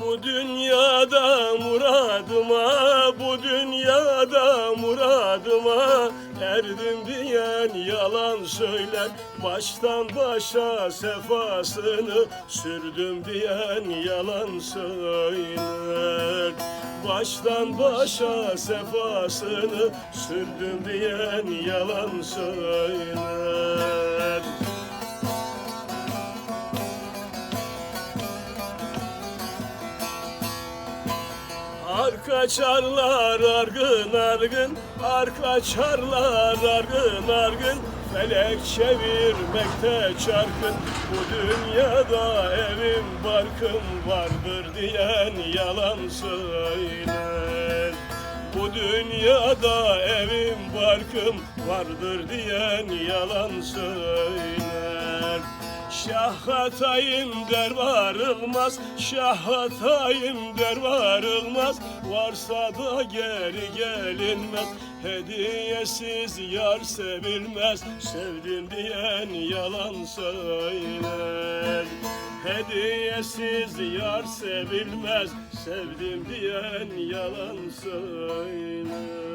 Bu dünyada muradıma, bu dünyada muradıma Erdim diyen yalan söyler. Baştan başa sefasını Sürdüm diyen yalan söyler. Baştan başa sefasını Sürdüm diyen yalan söyler Arka çarlar argın argın Arka çarlar argın argın Felek çevirmekte çarkın. Bu dünyada evim barkım vardır diyen yalan söyler. Bu dünyada evim barkım vardır diyen yalan söyler Şah hatayım der varılmaz Şah der varılmaz Varsa da geri gelinmez Hediyesiz yar sevilmez. Sevdim diyen yalan söyler. Hediyesiz yar sevilmez Sevdim diyen yalan söyler